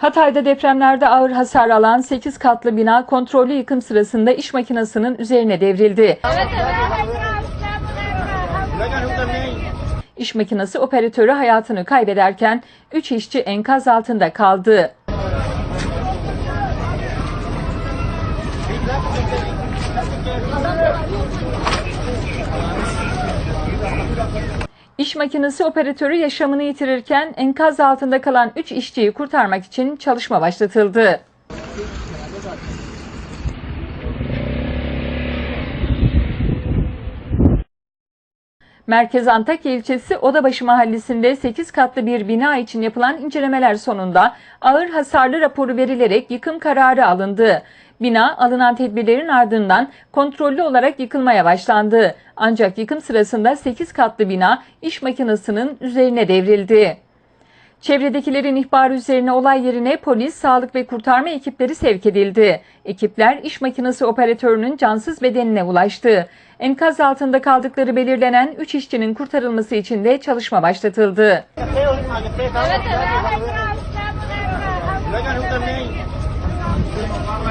Hatay'da depremlerde ağır hasar alan 8 katlı bina kontrollü yıkım sırasında iş makinesinin üzerine devrildi. İş makinesi operatörü hayatını kaybederken 3 işçi enkaz altında kaldı. İş makinesi operatörü yaşamını yitirirken enkaz altında kalan 3 işçiyi kurtarmak için çalışma başlatıldı. Merkez Antakya ilçesi Odabaşı mahallesinde 8 katlı bir bina için yapılan incelemeler sonunda ağır hasarlı raporu verilerek yıkım kararı alındı. Bina alınan tedbirlerin ardından kontrollü olarak yıkılmaya başlandı. Ancak yıkım sırasında 8 katlı bina iş makinesinin üzerine devrildi. Çevredekilerin ihbarı üzerine olay yerine polis, sağlık ve kurtarma ekipleri sevk edildi. Ekipler iş makinesi operatörünün cansız bedenine ulaştı. Enkaz altında kaldıkları belirlenen 3 işçinin kurtarılması için de çalışma başlatıldı. Evet, evet.